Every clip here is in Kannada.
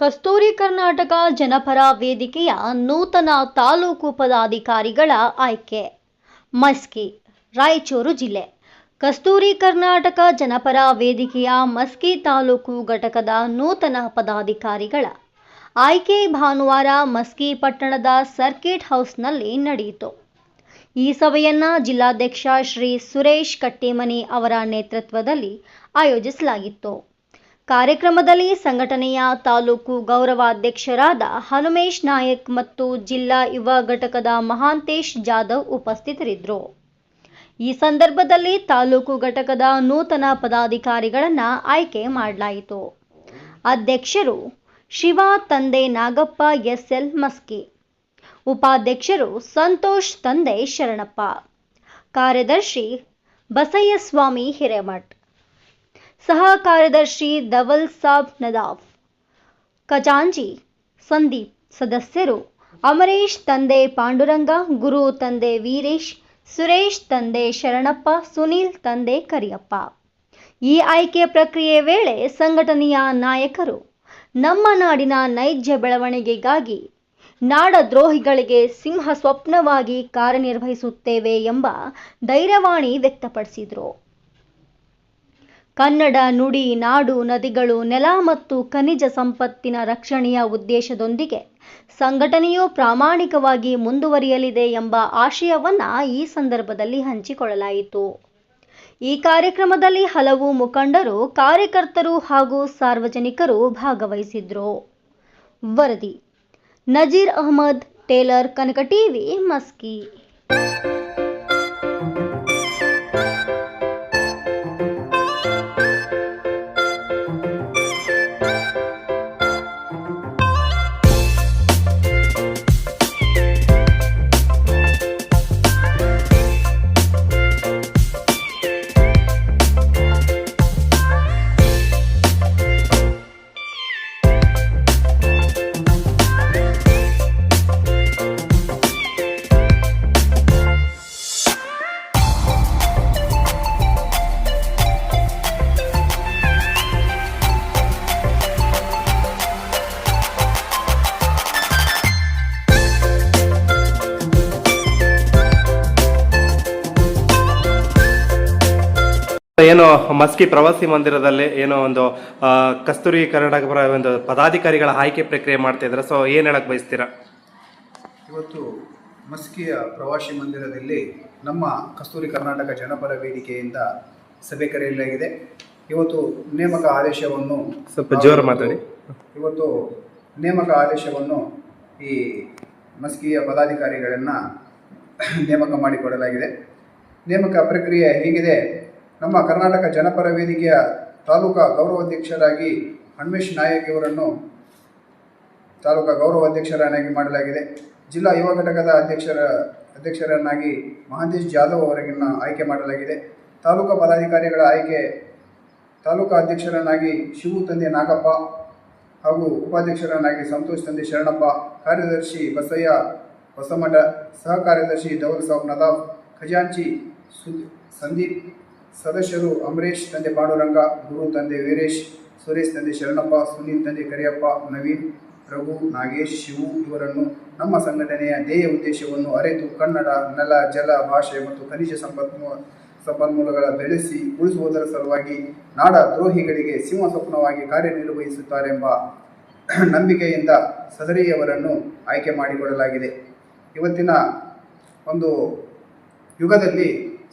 ಕಸ್ತೂರಿ ಕರ್ನಾಟಕ ಜನಪರ ವೇದಿಕೆಯ ನೂತನ ತಾಲೂಕು ಪದಾಧಿಕಾರಿಗಳ ಆಯ್ಕೆ. ಮಸ್ಕಿ, ರಾಯಚೂರು ಜಿಲ್ಲೆ. ಕಸ್ತೂರಿ ಕರ್ನಾಟಕ ಜನಪರ ವೇದಿಕೆಯ ಮಸ್ಕಿ ತಾಲೂಕು ಘಟಕದ ನೂತನ ಪದಾಧಿಕಾರಿಗಳ ಆಯ್ಕೆ ಭಾನುವಾರ ಮಸ್ಕಿ ಪಟ್ಟಣದ ಸರ್ಕಿಟ್ ಹೌಸ್ನಲ್ಲಿ ನಡೆಯಿತು. ಈ ಸಭೆಯನ್ನು ಜಿಲ್ಲಾಧ್ಯಕ್ಷ ಶ್ರೀ ಸುರೇಶ್ ಕಟ್ಟಿಮನಿ ಅವರ ನೇತೃತ್ವದಲ್ಲಿ ಆಯೋಜಿಸಲಾಗಿತ್ತು. ಕಾರ್ಯಕ್ರಮದಲ್ಲಿ ಸಂಘಟನೆಯ ತಾಲೂಕು ಗೌರವಾಧ್ಯಕ್ಷರಾದ ಹನುಮೇಶ್ ನಾಯಕ್ ಮತ್ತು ಜಿಲ್ಲಾ ಯುವ ಘಟಕದ ಮಹಾಂತೇಶ್ ಜಾಧವ್ ಉಪಸ್ಥಿತರಿದ್ದರು. ಈ ಸಂದರ್ಭದಲ್ಲಿ ತಾಲೂಕು ಘಟಕದ ನೂತನ ಪದಾಧಿಕಾರಿಗಳನ್ನು ಆಯ್ಕೆ ಮಾಡಲಾಯಿತು. ಅಧ್ಯಕ್ಷರು ಶಿವ ತಂದೆ ನಾಗಪ್ಪ, ಎಸ್ಎಲ್ ಮಸ್ಕಿ. ಉಪಾಧ್ಯಕ್ಷರು ಸಂತೋಷ್ ತಂದೆ ಶರಣಪ್ಪ. ಕಾರ್ಯದರ್ಶಿ ಬಸಯ್ಯಸ್ವಾಮಿ ಹಿರೇಮಠ್. ಸಹ ಕಾರ್ಯದರ್ಶಿ ಧವಲ್ ಸಾಬ್ ನದಾಫ್. ಖಜಾಂಜಿ ಸಂದೀಪ್ ಸದಸ್ಯರು. ಅಮರೇಶ್ ತಂದೆ ಪಾಂಡುರಂಗ, ಗುರು ತಂದೆ ವೀರೇಶ್, ಸುರೇಶ್ ತಂದೆ ಶರಣಪ್ಪ, ಸುನೀಲ್ ತಂದೆ ಕರಿಯಪ್ಪ. ಈ ಆಯ್ಕೆ ಪ್ರಕ್ರಿಯೆ ವೇಳೆ ಸಂಘಟನೆಯ ನಾಯಕರು, ನಮ್ಮ ನಾಡಿನ ನೈಜ ಬೆಳವಣಿಗೆಗಾಗಿ ನಾಡದ್ರೋಹಿಗಳಿಗೆ ಸಿಂಹ ಸ್ವಪ್ನವಾಗಿ ಕಾರ್ಯನಿರ್ವಹಿಸುತ್ತೇವೆ ಎಂಬ ಧೈರ್ಯವಾಣಿ ವ್ಯಕ್ತಪಡಿಸಿದರು. ಕನ್ನಡ, ನುಡಿ, ನಾಡು, ನದಿಗಳು, ನೆಲ ಮತ್ತು ಖನಿಜ ಸಂಪತ್ತಿನ ರಕ್ಷಣೆಯ ಉದ್ದೇಶದೊಂದಿಗೆ ಸಂಘಟನೆಯು ಪ್ರಾಮಾಣಿಕವಾಗಿ ಮುಂದುವರಿಯಲಿದೆ ಎಂಬ ಆಶಯವನ್ನ ಈ ಸಂದರ್ಭದಲ್ಲಿ ಹಂಚಿಕೊಳ್ಳಲಾಯಿತು. ಈ ಕಾರ್ಯಕ್ರಮದಲ್ಲಿ ಹಲವು ಮುಖಂಡರು, ಕಾರ್ಯಕರ್ತರು ಹಾಗೂ ಸಾರ್ವಜನಿಕರು ಭಾಗವಹಿಸಿದ್ರು. ವರದಿ ನಜೀರ್ ಅಹಮದ್, ಟೇಲರ್ ಕನಕ ಟಿವಿ, ಮಸ್ಕಿ. ಏನು ಮಸ್ಕಿ ಪ್ರವಾಸಿ ಮಂದಿರದಲ್ಲಿ ಏನೋ ಒಂದು ಕಸ್ತೂರಿ ಕರ್ನಾಟಕ ಪರ ಒಂದು ಪದಾಧಿಕಾರಿಗಳ ಆಯ್ಕೆ ಪ್ರಕ್ರಿಯೆ ಮಾಡ್ತಾ ಇದ್ದಾರೆ. ಸೊ ಏನು ಹೇಳಕ್ ಬಯಸ್ತೀರಾ? ಇವತ್ತು ಮಸ್ಕಿಯ ಪ್ರವಾಸಿ ಮಂದಿರದಲ್ಲಿ ನಮ್ಮ ಕಸ್ತೂರಿ ಕರ್ನಾಟಕ ಜನಪರ ವೇದಿಕೆಯಿಂದ ಸಭೆ ಕರೆಯಲಾಗಿದೆ. ಇವತ್ತು ನೇಮಕ ಆದೇಶವನ್ನು ಸ್ವಲ್ಪ ಜೋರು ಮಾತಾಡಿ. ಇವತ್ತು ನೇಮಕ ಆದೇಶವನ್ನು ಈ ಮಸ್ಕಿಯ ಪದಾಧಿಕಾರಿಗಳನ್ನು ನೇಮಕ ಮಾಡಿಕೊಡಲಾಗಿದೆ. ನೇಮಕ ಪ್ರಕ್ರಿಯೆ ಹೀಗಿದೆ? ನಮ್ಮ ಕರ್ನಾಟಕ ಜನಪರ ವೇದಿಕೆಯ ತಾಲೂಕಾ ಗೌರವಾಧ್ಯಕ್ಷರಾಗಿ ಹಣ್ಮೇಶ್ ನಾಯಕ್ ಇವರನ್ನು ತಾಲೂಕಾ ಗೌರವ ಅಧ್ಯಕ್ಷರನ್ನಾಗಿ ಮಾಡಲಾಗಿದೆ. ಜಿಲ್ಲಾ ಯುವ ಘಟಕದ ಅಧ್ಯಕ್ಷರ, ಅಧ್ಯಕ್ಷರನ್ನಾಗಿ ಮಹಾಂತೇಶ್ ಜಾಧವ್ ಅವರನ್ನು ಆಯ್ಕೆ ಮಾಡಲಾಗಿದೆ. ತಾಲೂಕಾ ಪದಾಧಿಕಾರಿಗಳ ಆಯ್ಕೆ ತಾಲೂಕಾ ಅಧ್ಯಕ್ಷರನ್ನಾಗಿ ಶಿವು ತಂದೆ ನಾಗಪ್ಪ ಹಾಗೂ ಉಪಾಧ್ಯಕ್ಷರನ್ನಾಗಿ ಸಂತೋಷ್ ತಂದೆ ಶರಣಪ್ಪ, ಕಾರ್ಯದರ್ಶಿ ಬಸಯ್ಯ ಹೊಸಮಠ ಸಹ ಕಾರ್ಯದರ್ಶಿ ದೌಲ್ ಸಾಬ್ ನದಾಫ್, ಖಜಾಂಚಿ ಸಂದೀಪ್ ಸದಸ್ಯರು ಅಮರೇಶ್, ತಂದೆ ಪಾಂಡುರಂಗ, ಗುರು, ತಂದೆ ವೀರೇಶ್, ಸುರೇಶ್, ತಂದೆ ಶರಣಪ್ಪ, ಸುನೀಲ್, ತಂದೆ ಕರಿಯಪ್ಪ, ನವೀನ್ ಪ್ರಭು ನಾಗೇಶ್, ಶಿವು ಇವರನ್ನು ನಮ್ಮ ಸಂಘಟನೆಯ ಧ್ಯೇಯ ಉದ್ದೇಶವನ್ನು ಅರಿತು ಕನ್ನಡ, ನೆಲ, ಜಲ, ಭಾಷೆ ಮತ್ತು ಖನಿಜ ಸಂಪನ್ಮೂಲ ಸಂಪನ್ಮೂಲಗಳ ಬೆಳೆಸಿ ಉಳಿಸುವುದರ ಸಲುವಾಗಿ ನಾಡ ದ್ರೋಹಿಗಳಿಗೆ ಸಿಂಹ ಸ್ವಪ್ನವಾಗಿ ಕಾರ್ಯನಿರ್ವಹಿಸುತ್ತಾರೆಂಬ ನಂಬಿಕೆಯಿಂದ ಸದರಿಯವರನ್ನು ಆಯ್ಕೆ ಮಾಡಿಕೊಡಲಾಗಿದೆ ಇವತ್ತಿನ ಒಂದು ಯುಗದಲ್ಲಿ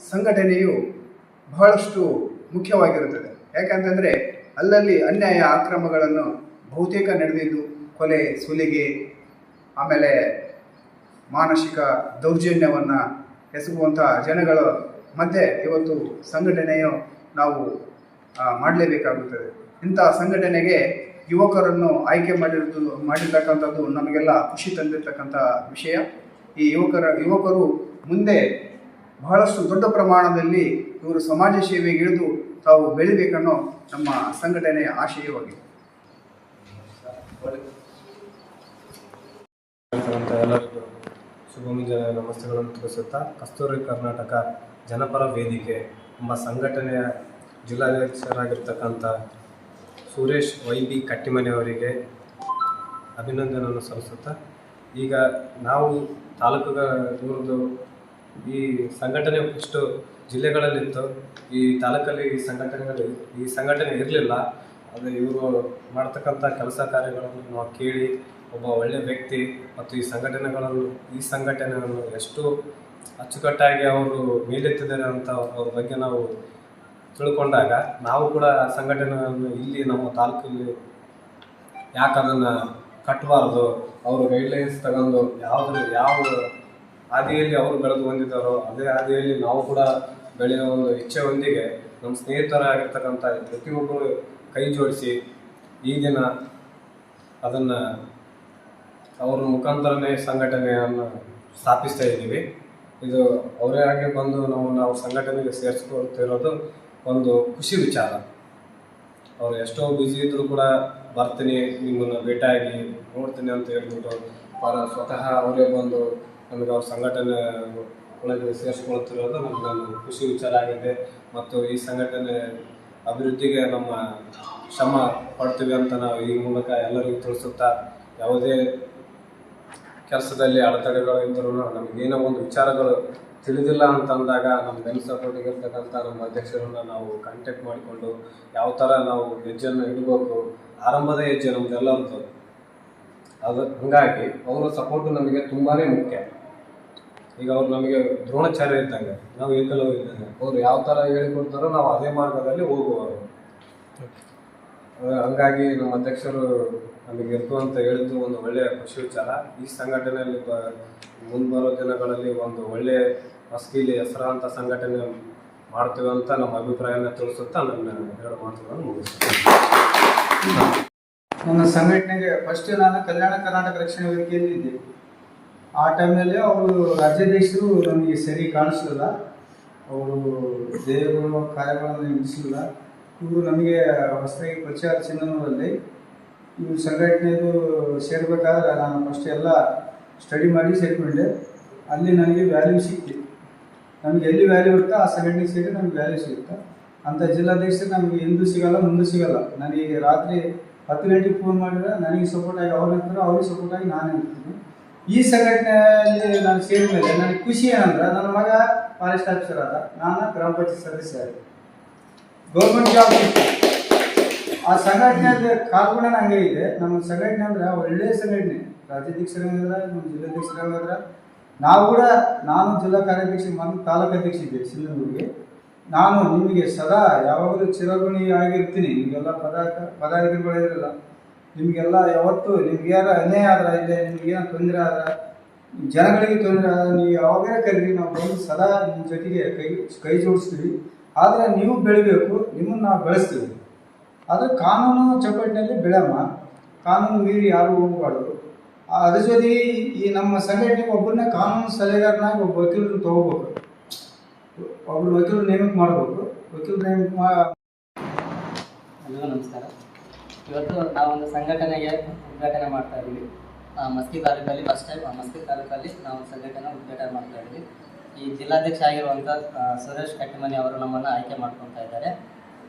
ಸಂಘಟನೆಯು ಬಹಳಷ್ಟು ಮುಖ್ಯವಾಗಿರುತ್ತದೆ. ಯಾಕಂತಂದರೆ ಅಲ್ಲಲ್ಲಿ ಅನ್ಯಾಯ ಆಕ್ರಮಗಳನ್ನು ಬಹುತೇಕ ನಡೆದಿದ್ದು ಕೊಲೆ, ಸುಲಿಗೆ, ಆಮೇಲೆ ಮಾನಸಿಕ ದೌರ್ಜನ್ಯವನ್ನು ಎಸಗುವಂಥ ಜನಗಳ ಮಧ್ಯೆ ಇವತ್ತು ಸಂಘಟನೆಯು ನಾವು ಮಾಡಲೇಬೇಕಾಗುತ್ತದೆ. ಇಂಥ ಸಂಘಟನೆಗೆ ಯುವಕರನ್ನು ಆಯ್ಕೆ ಮಾಡಿರುವುದು, ಮಾಡಿರ್ತಕ್ಕಂಥದ್ದು ನಮಗೆಲ್ಲ ಖುಷಿ ತಂದಿರತಕ್ಕಂಥ ವಿಷಯ. ಈ ಯುವಕರ, ಯುವಕರು ಮುಂದೆ ಬಹಳಷ್ಟು ದೊಡ್ಡ ಪ್ರಮಾಣದಲ್ಲಿ ಇವರು ಸಮಾಜ ಸೇವೆಗೆ ಇಳಿದು ತಾವು ಬೆಳಿಬೇಕನ್ನೋ ನಮ್ಮ ಸಂಘಟನೆಯ ಆಶಯವಾಗಿದೆ. ಎಲ್ಲರಿಗೂ ಮುಂಜಾನೆ ನಮಸ್ತೆಗಳನ್ನು ತಿಳಿಸುತ್ತಾ ಕಸ್ತೂರಿ ಕರ್ನಾಟಕ ಜನಪರ ವೇದಿಕೆ ಎಂಬ ಸಂಘಟನೆಯ ಜಿಲ್ಲಾಧ್ಯಕ್ಷರಾಗಿರ್ತಕ್ಕಂಥ ಸುರೇಶ್ ವೈ ಬಿ ಕಟ್ಟಿಮನೆಯವರಿಗೆ ಅಭಿನಂದನೆಯನ್ನು ಸಲ್ಲಿಸುತ್ತಾ ಈಗ ನಾವು ತಾಲೂಕುಗಳ ಇವ್ರದ್ದು ಈ ಸಂಘಟನೆ ಫಸ್ಟು ಜಿಲ್ಲೆಗಳಲ್ಲಿತ್ತು. ಈ ತಾಲೂಕಲ್ಲಿ ಈ ಸಂಘಟನೆಗಳು ಈ ಸಂಘಟನೆ ಇರಲಿಲ್ಲ. ಆದರೆ ಇವರು ಮಾಡ್ತಕ್ಕಂಥ ಕೆಲಸ ಕಾರ್ಯಗಳನ್ನು ನಾವು ಕೇಳಿ ಒಬ್ಬ ಒಳ್ಳೆಯ ವ್ಯಕ್ತಿ ಮತ್ತು ಈ ಸಂಘಟನೆಗಳನ್ನು, ಈ ಸಂಘಟನೆಯನ್ನು ಎಷ್ಟು ಅಚ್ಚುಕಟ್ಟಾಗಿ ಅವರು ಮೇಲೆತ್ತಿದ್ದಾರೆ ಅಂತ ಅವ್ರ ಬಗ್ಗೆ ನಾವು ತಿಳ್ಕೊಂಡಾಗ ನಾವು ಕೂಡ ಸಂಘಟನೆಯನ್ನು ಇಲ್ಲಿ ನಮ್ಮ ತಾಲೂಕಲ್ಲಿ ಯಾಕೆ ಅದನ್ನು ಕಟ್ಟಬಾರ್ದು ಅವರು ಗೈಡ್ಲೈನ್ಸ್ ತಗೊಂಡು ಯಾವ್ದ್ರ, ಯಾವ ಹಾದಿಯಲ್ಲಿ ಅವರು ಬೆಳೆದು ಬಂದಿದ್ದಾರೋ, ಅದೇ ಹಾದಿಯಲ್ಲಿ ನಾವು ಕೂಡ ಬೆಳೆಯೋ ಒಂದು ಇಚ್ಛೆಯೊಂದಿಗೆ ನಮ್ಮ ಸ್ನೇಹಿತರಾಗಿರ್ತಕ್ಕಂಥ ಪ್ರತಿಯೊಬ್ಬರು ಕೈ ಜೋಡಿಸಿ ಈ ದಿನ ಅದನ್ನು ಅವ್ರ ಮುಖಾಂತರನೇ ಸಂಘಟನೆಯನ್ನು ಸ್ಥಾಪಿಸ್ತಾ ಇದ್ದೀವಿ. ಇದು ಅವರೇ ಆಗಿ ಬಂದು ನಾವು ನಾವು ಸಂಘಟನೆಗೆ ಸೇರಿಸ್ಕೊಳ್ತಿರೋದು ಒಂದು ಖುಷಿ ವಿಚಾರ. ಅವ್ರು ಎಷ್ಟೋ ಬ್ಯುಸಿ ಇದ್ದರೂ ಕೂಡ ಬರ್ತೀನಿ, ನಿಮ್ಮನ್ನು ಭೇಟಿಯಾಗಿ ನೋಡ್ತೀನಿ ಅಂತ ಹೇಳ್ಬಿಟ್ಟು ಅವರ ಸ್ವತಃ ಅವರೇ ಬಂದು ನಮಗೆ ಅವ್ರ ಸಂಘಟನೆ ಒಳಗೆ ಸೇರಿಸ್ಕೊಳ್ತಿರೋದು ನಮ್ಗೆ ಒಂದು ಖುಷಿ ವಿಚಾರ ಆಗಿದೆ. ಮತ್ತು ಈ ಸಂಘಟನೆ ಅಭಿವೃದ್ಧಿಗೆ ನಮ್ಮ ಶ್ರಮ ಪಡ್ತೀವಿ ಅಂತ ನಾವು ಈ ಮೂಲಕ ಎಲ್ಲರಿಗೂ ತಿಳಿಸುತ್ತಾ ಯಾವುದೇ ಕೆಲಸದಲ್ಲಿ ಅಡೆತಡೆಗಳು ಇದ್ದರೂ ನಮಗೇನೋ ಒಂದು ವಿಚಾರಗಳು ತಿಳಿದಿಲ್ಲ ಅಂತಂದಾಗ ನಮ್ಮ ಬೆನ್ ಸಪೋರ್ಟಿಗೆ ಇರ್ತಕ್ಕಂಥ ನಮ್ಮ ಅಧ್ಯಕ್ಷರನ್ನ ನಾವು ಕಾಂಟ್ಯಾಕ್ಟ್ ಮಾಡಿಕೊಂಡು ಯಾವ ಥರ ನಾವು ಹೆಜ್ಜೆಯನ್ನು ಇಡಬೇಕು, ಆರಂಭದ ಹೆಜ್ಜೆ ನಮ್ದೆಲ್ಲರದ್ದು. ಅದು ಹಂಗಾಗಿ ಅವರ ಸಪೋರ್ಟು ನಮಗೆ ತುಂಬಾ ಮುಖ್ಯ. ಈಗ ಅವ್ರು ನಮಗೆ ದ್ರೋಣಾಚಾರ್ಯ ಇದ್ದಂಗೆ ನಾವು ಏಕಲವ್ಯ ಇದ್ದಂಗೆ ಅವ್ರು ಯಾವ ಥರ ಹೇಳಿಕೊಡ್ತಾರೋ ನಾವು ಅದೇ ಮಾರ್ಗದಲ್ಲಿ ಹೋಗುವವರು. ಹಂಗಾಗಿ ನಮ್ಮ ಅಧ್ಯಕ್ಷರು ನಮಗೆ ಇರ್ತು ಅಂತ ಹೇಳಿದ್ದು ಒಂದು ಒಳ್ಳೆಯ ಖುಷಿ ವಿಚಾರ. ಈ ಸಂಘಟನೆಯಲ್ಲಿ ಬ ಮುಂದೆ ಬರೋ ದಿನಗಳಲ್ಲಿ ಒಂದು ಒಳ್ಳೆಯ ಮಸ್ಕಿಲಿ ಹೆಸರಾಂತ ಸಂಘಟನೆ ಮಾಡ್ತೇವೆ ಅಂತ ನಮ್ಮ ಅಭಿಪ್ರಾಯನ ತಿಳಿಸುತ್ತಾ ನನ್ನ ಎರಡು ಮಾತುಗಳನ್ನು ಮುಗಿಸ್ತೇನೆ ನನ್ನ ಸಂಘಟನೆಗೆ ಫಸ್ಟ್ ನಾನು ಕಲ್ಯಾಣ ಕರ್ನಾಟಕ ರಕ್ಷಣಾ ವೇದಿಕೆಯಲ್ಲಿ ಇದ್ದೆ. ಆ ಟೈಮ್ನಲ್ಲಿ ಅವರು ರಾಜ್ಯಾಧ್ಯಕ್ಷರು ನಮಗೆ ಸರಿ ಕಾಣಿಸ್ಲಿಲ್ಲ. ಅವರು ದೇವರು ಕಾರ್ಯಗಳನ್ನು ನಿಲ್ಲಿಸಲಿಲ್ಲ ಇವರು ನಮಗೆ ಹೊಸದಾಗಿ ಪರಿಚಯ ಚಿನ್ನೂರಲ್ಲಿ ಇವರು ಸಂಘಟನೆದು ಸೇರ್ಬೇಕಾದ್ರೆ ನಾನು ಫಸ್ಟ್ ಎಲ್ಲ ಸ್ಟಡಿ ಮಾಡಿ ಸೇರಿಕೊಂಡೆ. ಅಲ್ಲಿ ನನಗೆ ವ್ಯಾಲ್ಯೂ ಸಿಕ್ತು ನಮಗೆ ಎಲ್ಲಿ ವ್ಯಾಲ್ಯೂ ಇರುತ್ತೋ ಆ ಸಂಘಟನೆಗೆ ಸೇರಿ ನಮ್ಗೆ ವ್ಯಾಲ್ಯೂ ಸಿಗುತ್ತೆ. ಅಂಥ ಜಿಲ್ಲಾಧ್ಯಕ್ಷ ನಮಗೆ ಹಿಂದೂ ಸಿಗಲ್ಲ, ಮುಂದೆ ಸಿಗಲ್ಲ. ನನಗೆ ರಾತ್ರಿ ಹತ್ತು ಗಂಟೆಗೆ ಫೋನ್ ಮಾಡಿದ್ರೆ ನನಗೆ ಸಪೋರ್ಟಾಗಿ ಅವ್ರು ಇರ್ತಾರೆ ಅವ್ರಿಗೆ ಸಪೋರ್ಟಾಗಿ ನಾನು ಇರ್ತೀನಿ ಈ ಸಂಘಟನೆಯಲ್ಲಿ ನಾನು ಸೇರಿದ ಮೇಲೆ ನನಗೆ ಖುಷಿ ಏನಂದ್ರೆ ನನ್ನ ಮಗ ಫಾರೆಸ್ಟ್ ಆಫೀಸರ್ ಆದ. ನಾನು ಗ್ರಾಮ ಪಂಚಾಯತ್ ಸದಸ್ಯ ಆಗಿದೆ ಗೌರ್ಮೆಂಟ್ ಜಾಬ್ ಆ ಸಂಘಟನೆ ಕಾಲ್ಗುಣ ಹಂಗೆ ಇದೆ. ನಮ್ಮ ಸಂಘಟನೆ ಅಂದ್ರೆ ಒಳ್ಳೆಯ ಸಂಘಟನೆ. ರಾಜ್ಯಾಧ್ಯಕ್ಷರಾಗಿದ್ರೆ ನಮ್ಮ ಜಿಲ್ಲಾಧ್ಯಕ್ಷರಾಗಿದ್ರೆ ನಾವು ಕೂಡ, ನಾನು ಜಿಲ್ಲಾ ಕಾರ್ಯಾಧ್ಯಕ್ಷ ಮತ್ತು ತಾಲೂಕು ಅಧ್ಯಕ್ಷ ಇದ್ದೆ ಸಿಂಧನೂರಿಗೆ ನಾನು ನಿಮಗೆ ಸದಾ ಯಾವಾಗಲೂ ಚಿರಗುಣಿ ಆಗಿರ್ತೀನಿ ನಿಮಗೆಲ್ಲ ಪದ ಪದಾಧಿಕಾರಿಗಳಿರಲ್ಲ ನಿಮಗೆಲ್ಲ ಯಾವತ್ತು ನಿಮ್ಗೆ ಯಾರು ಅನ್ಯಾಯ ಆದ್ರೆ ಇಲ್ಲೇ, ನಿಮ್ಗೆ ಏನೋ ತೊಂದರೆ ಆದ್ರೆ, ಜನಗಳಿಗೆ ತೊಂದರೆ ಆದ್ರೆ, ನೀವು ಯಾವಾಗಲೇ ಕರೀರಿ, ನಾವು ಬಂದು ಸದಾ ನಿಮ್ಮ ಜೊತೆಗೆ ಕೈ ಕೈ ಜೋಡಿಸ್ತೀವಿ. ಆದರೆ ನೀವು ಬೆಳಿಬೇಕು, ನಿಮ್ಮನ್ನು ನಾವು ಬೆಳೆಸ್ತೀವಿ. ಆದರೆ ಕಾನೂನು ಚೌಕಟ್ಟಿನಲ್ಲಿ ಬೆಳೆಯಮ್ಮ. ಕಾನೂನು ಮೀರಿ ಯಾರು ಹೋಗಬಾರ್ದು. ಅದ್ರ ಜೊತೆ ಈ- ನಮ್ಮ ಸಂಘಟನೆಗೆ ಒಬ್ಬರನ್ನ ಕಾನೂನು ಸಲಹೆಗಾರನಾಗಿ ಒಬ್ಬ ವಕೀಲರು ತಗೋಬೇಕು. ಒಬ್ಬರು ವಕೀಲರು ನೇಮಕ ಮಾಡಬೇಕು. ವಕೀಲರು ನೇಮಕ ಮಾ ಎಲ್ರಿಗೂ ನಮಸ್ಕಾರ. ಇವತ್ತು ನಾವೊಂದು ಸಂಘಟನೆಗೆ ಉದ್ಘಾಟನೆ ಮಾಡ್ತಾ ಇದ್ದೀವಿ. ಮಸ್ಕಿ ತಾಲೂಕಲ್ಲಿ ಫಸ್ಟ್ ಟೈಮ್ ಮಸ್ಕಿ ತಾಲೂಕಲ್ಲಿ ನಾವು ಸಂಘಟನೆ ಉದ್ಘಾಟನೆ ಮಾಡ್ತಾ ಇದ್ದೀವಿ. ಈ ಜಿಲ್ಲಾಧ್ಯಕ್ಷ ಆಗಿರುವಂಥ ಸುರೇಶ್ ಕಟ್ಟಿಮನಿ ಅವರು ನಮ್ಮನ್ನು ಆಯ್ಕೆ ಮಾಡ್ಕೊತಾ ಇದ್ದಾರೆ.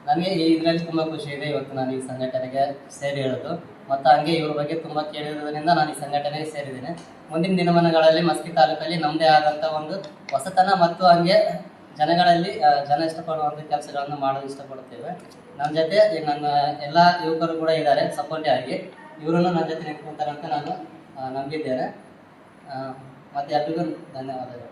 ನನಗೆ ಈ ಇದರಲ್ಲಿ ತುಂಬ ಖುಷಿ ಇದೆ ಇವತ್ತು ನಾನು ಈ ಸಂಘಟನೆಗೆ ಸೇರಿ ಹೇಳೋದು ಮತ್ತು ಹಂಗೆ ಇವ್ರ ಬಗ್ಗೆ ತುಂಬ ಕೇಳಿರೋದ್ರಿಂದ ನಾನು ಈ ಸಂಘಟನೆಗೆ ಸೇರಿದ್ದೇನೆ. ಮುಂದಿನ ದಿನಮಾನಗಳಲ್ಲಿ ಮಸ್ಕಿ ತಾಲೂಕಲ್ಲಿ ನಮ್ಮದೇ ಆದಂಥ ಒಂದು ಹೊಸತನ ಮತ್ತು ಹಂಗೆ ಜನಗಳಲ್ಲಿ ಜನ ಇಷ್ಟಪಡುವಂಥ ಕೆಲಸಗಳನ್ನು ಮಾಡಲು ಇಷ್ಟಪಡುತ್ತೇವೆ. ನನ್ನ ಜೊತೆ ನನ್ನ ಎಲ್ಲ ಯುವಕರು ಕೂಡ ಇದ್ದಾರೆ ಸಪೋರ್ಟಿವ್ ಆಗಿ. ಇವರನ್ನು ನನ್ನ ಜೊತೆ ನಿಂತ್ಕೊಂತಾರೆ ಅಂತ ನಾನು ನಂಬಿದ್ದೇನೆ. ಮತ್ತೆ ಎಲ್ರಿಗೂ ಧನ್ಯವಾದಗಳು.